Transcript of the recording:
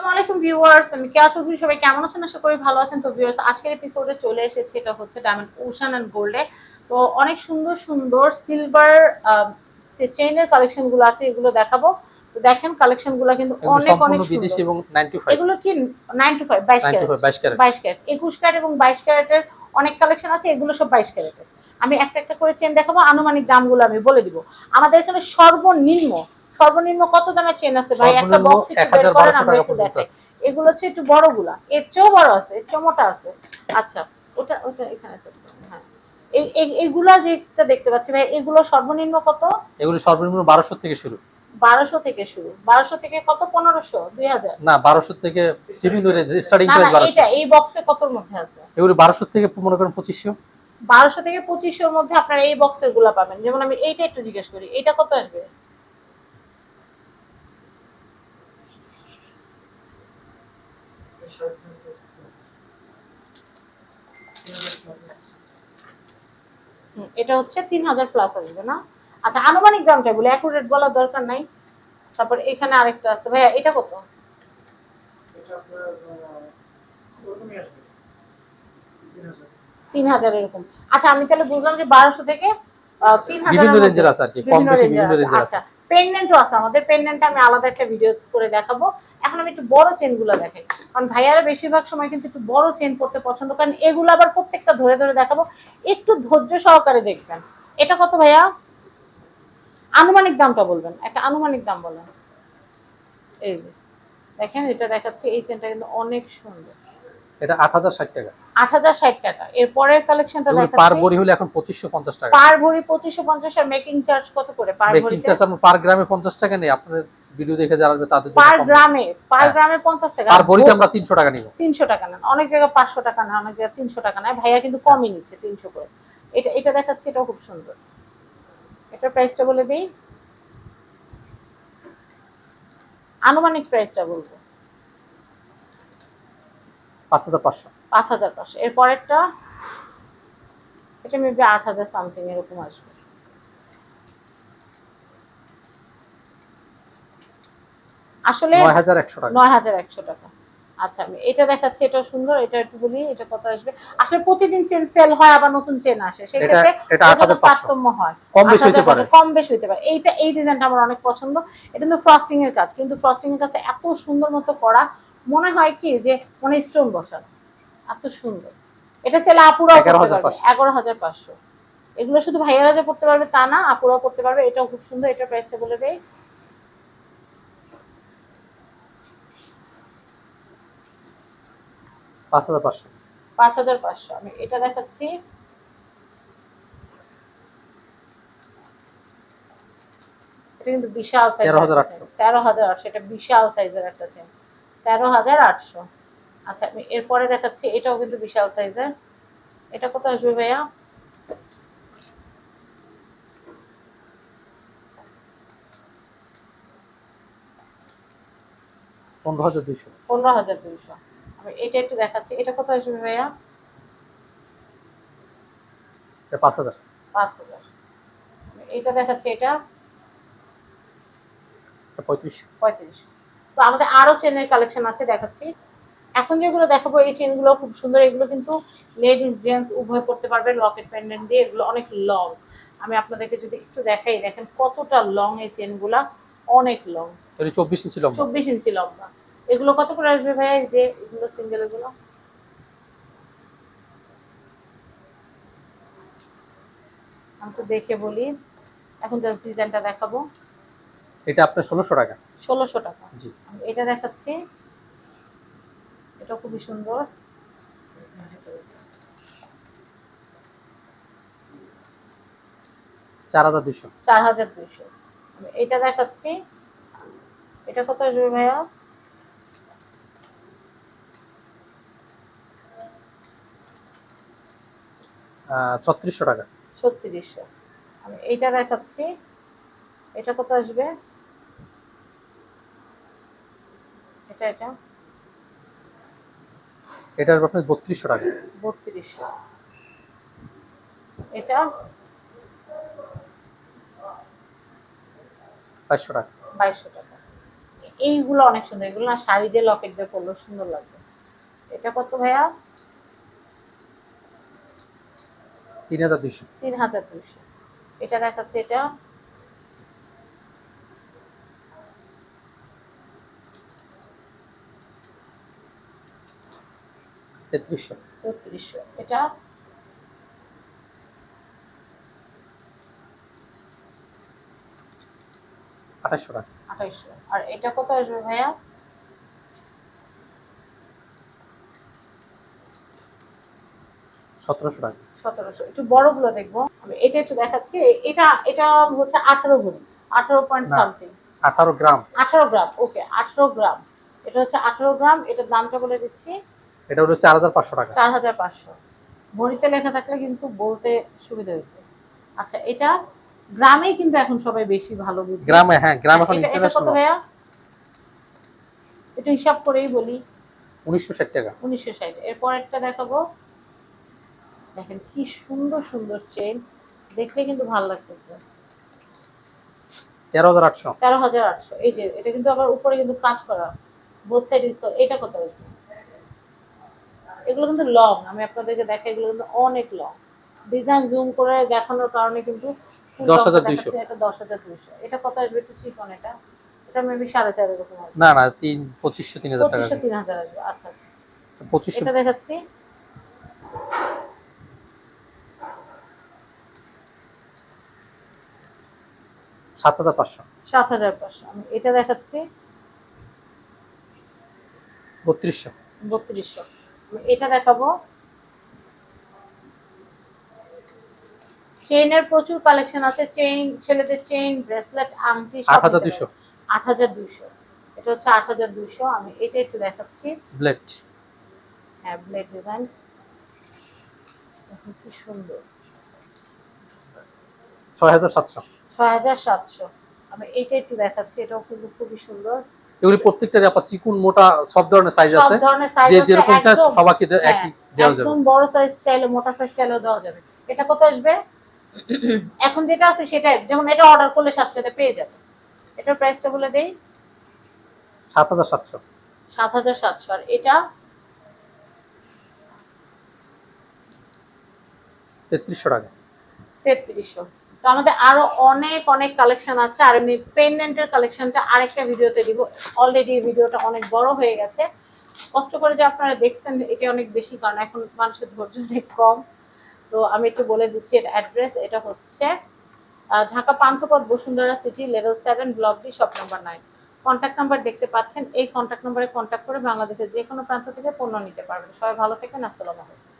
আসসালামু আলাইকুম ভিউয়ার্স আমি কেয়া চৌধুরী সবাই কেমন আছেন? আশা করি ভালো আছেন। তো ভিউয়ার্স আজকের এপিসোডে চলে এসেছে এটা হচ্ছে ডায়মন্ড ওশান অ্যান্ড গোল্ডে তো অনেক সুন্দর সুন্দর সিলভার যে চেইনের কালেকশনগুলো আছে এগুলো দেখাবো। তো দেখেন কালেকশনগুলো কিন্তু অনেক অনেক বিদেশি সুন্দর। এবং 95 এগুলো কি? নাইন টু ফাইভ বাইশ 95 ক্যারেট 22 ক্যারেট বাইশ ক্যারেট একুশ ক্যারেট এবং বাইশ ক্যারেটের অনেক কালেকশন আছে এগুলো সব বাইশ ক্যারেটের আমি একটা একটা করে চেন দেখাবো আনুমানিক দামগুলো আমি বলে দিব। আমাদের এখানে সর্বনিম্ন সর্বনিম্ন কত দামের চেন আছে ভাই? একটা বক্স একটু বের করেন আমরা একটু দেখাই। এগুলো হচ্ছে একটু বড়গুলা। এর চেয়েও বড় আছে এর চেয়ে মোটা আছে। আচ্ছা ওটা ওটা এখানে আছে। হ্যাঁ। এই এই- এইগুলা যেটা দেখতে পাচ্ছি ভাই এগুলো সর্বনিম্ন কত? এগুলো সর্বনিম্ন 1200 থেকে শুরু। বারোশো থেকে শুরু। বারোশো থেকে কত? পনেরোশো দুই হাজার? না 1200 থেকে রেঞ্জ স্টার্টিং প্রাইস 1200 এটা এই বক্সে কতর মধ্যে আছে? এগুলো 1200 থেকে মনে করেন 2500 বারোশো থেকে পঁচিশশোর মধ্যে আপনারা এই বক্সেরগুলা পাবেন। যেমন আমি এইটা একটু জিজ্ঞেস করি এটা কত আসবে? এটা হচ্ছে তিন হাজার প্লাস আসবে না? আচ্ছা আনুমানিক দামটা বলে অ্যাকুরেট বলার দরকার নাই। তারপর এখানে আরেকটা আছে। ভাইয়া এটা কত? তিন হাজার এরকম। আচ্ছা আমি তাহলে বুঝলাম যে বারোশো থেকে তিন বিভিন্ন হাজার রেঞ্জের আছে আর কি কম বেশি বিভিন্ন রেঞ্জের আছে আচ্ছা পেন্ডেন্টও আছে। আমাদের পেন্ডেন্ট আমি আলাদা একটা ভিডিও করে দেখাবো। এখন আমি একটু বড় চেনগুলো দেখাই। কারণ ভাইয়ারা বেশিরভাগ সময় কিন্তু একটু বড় চেন পড়তে পছন্দ করেন। এগুলো আবার প্রত্যেকটা ধরে ধরে দেখাবো। একটু ধৈর্য সহকারে দেখবেন। এটা কত ভাইয়া? আনুমানিক দামটা বলবেন। একটা আনুমানিক দাম বলেন। এই যে, দেখেন, এটা দেখাচ্ছে, এই চেনটা কিন্তু অনেক সুন্দর। এটা 8060 টাকা। আট হাজার ষাট টাকা। এর পরের কালেকশনটা এগুলো পার দেখাচ্ছি বড়ি হলে এখন 2550 টাকা। পার ভরি পঁচিশশো পঞ্চাশ আর মেকিং চার্জ কত করে? পার ভরি মেকিং চার্জ আপনার পার গ্রামে 50 টাকা নেই। আপনাদের ভিডিও দেখে যারা আসবে তাদের জন্য পার গ্রামে পার হ্যাঁ। গ্রামে পঞ্চাশ টাকা। পার বড়িতে আমরা 300 টাকা নিব। তিনশো টাকা নেন। অনেক জায়গায় পাঁচশো টাকা নেয় অনেক জায়গায় তিনশো টাকা নেয় ভাইয়া কিন্তু কমই নিচ্ছে তিনশো করে। এটা এটা দেখাচ্ছি এটা খুব সুন্দর। এটা প্রাইসটা বলে দেই। আনুমানিক প্রাইসটা বলব। 5500 পাঁচ হাজার পাঁচশো। এর পরেরটা এটা মেবি আট হাজার সামথিং এরকম আসবে। আসলে 9100 টাকা। নয় হাজার একশো টাকা। আচ্ছা আমি এটা দেখাচ্ছি এটা সুন্দর এটা একটু বলি এটা কত আসবে? আসলে প্রতিদিন চেন সেল হয় আবার নতুন চেন আসে। সেক্ষেত্রে এটা তারতম্য হয়। কম বেশি হতে পারে। কম বেশি হতে পারে। এইটা এই ডিজাইনটা আমার অনেক পছন্দ। এটা কিন্তু ফ্রস্টিং এর কাজ। কিন্তু ফ্রস্টিং এর কাজটা এত সুন্দর মতো করা মনে হয় কি যে মনে স্টোন বসানো। এত সুন্দর। এটা চাইলে আপুরাও করতে পারবে। এগারো হাজার পাঁচশো। এগুলো শুধু ভাইয়ারা যে পড়তে পারবে তা না আপুরাও করতে পারবে। এটাও খুব সুন্দর। এটার প্রাইসটা বলে দেয় পাঁচ হাজার পাঁচশো। পাঁচ হাজার পাঁচশো। আমি এটা দেখাচ্ছি। এটা কিন্তু বিশাল সাইজ 13,800 তেরো হাজার আটশো। এটা বিশাল সাইজের একটা চেন তেরো হাজার আটশো। আচ্ছা আমি এরপরে দেখাচ্ছি এটাও কিন্তু বিশাল সাইজের। এটা কত আসবে ভাইয়া? পনেরো হাজার দুইশো। পনেরো হাজার দুইশো। আমি এটা একটু দেখাচ্ছি এটা কত আসবে ভাইয়া? পাঁচ হাজার। পাঁচ হাজার। এটা দেখাচ্ছি এটা? পঁয়ত্রিশ। তো আমাদের আরও চেনের কালেকশন আছে দেখাচ্ছি। এখন যেগুলো দেখাবো এই চেনগুলো খুব সুন্দর। এগুলো কিন্তু লেডিস জেন্টস উভয় করতে পারবে লকেট পেন্ডেন্ট দিয়ে। এগুলো অনেক লং আমি আপনাদেরকে যদি একটু দেখাই দেখেন কতটা লং এই চেনগুলা অনেক লং চব্বিশ ইঞ্চি লম্বা। চব্বিশ ইঞ্চি লম্বা। এগুলো কত করে আসবে ভাইয়া? এই যে এগুলো সিঙ্গেল এগুলো। আমি তো দেখে বলি। এখন জাস্ট ডিজাইনটা দেখাবো। এটা আপনার ষোলোশো টাকা। ষোলোশো টাকা। এটা দেখাচ্ছি। এটা খুবই সুন্দর। চার হাজার দুইশো। চার হাজার দুইশো। এটা দেখাচ্ছি। এটা কত আসবে ভাইয়া? ছত্রিশশো টাকা। ছত্রিশশো। আমি এইটা দেখাচ্ছি। এটা কত আসবে? এটা এটা? এটা আপনার বত্রিশশো টাকা। বত্রিশশো। এটা? বাইশশো টাকা। বাইশশো টাকা। এইগুলো অনেক সুন্দর। এগুলো না শাড়ি দিয়ে লকেট দিয়ে পরলেও সুন্দর লাগবে এটা কত ভাইয়া? তিন হাজার দুইশো। তিন হাজার দুইশো। এটা দেখাচ্ছে এটা? তেত্রিশশো। চৌত্রিশশো এটা? আঠাশশো টাকা। আঠাইশশো। আর এটা কত আসবে ভাইয়া? সতেরোশো টাকা। সতেরোশো। একটু বড়গুলো দেখব। আমি এটা একটু দেখাচ্ছি। এটা এটা হচ্ছে আঠারো ভরি আঠারো পয়েন্ট। সামথিং আঠারো গ্রাম। আঠারো গ্রাম। ওকে আঠারো গ্রাম। এটা হচ্ছে আঠারো গ্রাম। এটার দামটা বলে দিচ্ছি। এটা হলো চার হাজার পাঁচশো টাকা। চার হাজার পাঁচশো। ভরিতে লেখা থাকলে কিন্তু বলতে সুবিধা হইতো। আচ্ছা এটা গ্রামেই কিন্তু এখন সবাই বেশি ভালো বুঝে। গ্রামে হ্যাঁ গ্রাম এখন এটা- এটা কত ইন্টারন্যাশনাল ভাইয়া? একটু হিসাব করেই বলি। উনিশশো ষাট টাকা। উনিশশো ষাট। এরপর একটা দেখাবো। দেখেন কি সুন্দর সুন্দর চেন দেখলে কিন্তু ভালো লাগতেছে। তেরো হাজার আটশো। তেরো হাজার আটশো। এই যে এটা কিন্তু আবার উপরে কিন্তু কাজ করা। বোথ সাইড এটা কত আসবে? এগুলো কিন্তু লং আমি আপনাদেরকে দেখাই এগুলো কিন্তু অনেক লং ডিজাইন জুম করে দেখানোর কারণে কিন্তু full 10,200 লংটা এটা দশ হাজার দুইশো। এটা কত আসবে একটু চিকন এটা? এটা মেবি সাড়ে চার এরকম না না তিন পঁচিশশো তিন হাজার টাকা। তিন হাজার আসবে। আচ্ছা আচ্ছা। পঁচিশশো। এটা দেখাচ্ছি। সাত হাজার পাঁচশো। সাত হাজার পাঁচশো। আমি এটা দেখাচ্ছি। বত্রিশশো। বত্রিশশো। এটা দেখাবো। চেইনের প্রচুর কালেকশন আছে। চেইন ছেলেদের চেইন ব্রেসলেট আংটি আট হাজার দুইশো। আট হাজার দুইশো। এটা হচ্ছে আট হাজার দুইশো। আমি এটা একটু দেখাচ্ছি। ব্লেড হ্যাঁ ব্লেড ডিজাইন কি সুন্দর। ছয় হাজার সাতশো। ছয় হাজার সাতশো। আমি এটা একটু দেখাচ্ছি। এটাও কিন্তু খুবই সুন্দর। এগুলি প্রত্যেকটারই আপনার চিকুন মোটা সব ধরনের সাইজ আছে। যে যেরকম চাই সবাইকে হ্যাঁ, একই দেওয়া যাবে। একদম বড় সাইজ চাইলে মোটা সাইজ চাইলেও দেওয়া যাবে। এটা কত আসবে? এখন যেটা আছে সেটাই। যেমন এটা অর্ডার করলে সাথে সাথে পেয়ে যাবে। এটার প্রাইসটা বলে দেই। সাত হাজার সাতশো। সাত হাজার সাতশো। আর এটা? তেত্রিশশো টাকা। তেত্রিশশো। তো আমাদের আরও অনেক অনেক কালেকশন আছে। আর আমি পেন্ডেন্টের কালেকশনটা আরেকটা ভিডিওতে দিব। অলরেডি ভিডিওটা অনেক বড় হয়ে গেছে। কষ্ট করে যে আপনারা দেখছেন, এটা অনেক বেশি, কারণ এখন মানুষের ধৈর্য অনেক কম। তো আমি একটু বলে দিচ্ছি এটা অ্যাড্রেস এটা হচ্ছে Dhaka Panthapath Bashundhara city level seven block D shop number nine contact number দেখতে পাচ্ছেন। এই কন্ট্যাক্ট নাম্বারে কন্ট্যাক্ট করে বাংলাদেশের যে কোনো প্রান্ত থেকে পণ্য নিতে পারবেন। সবাই ভালো থাকবেন আসসালামু আলাইকুম।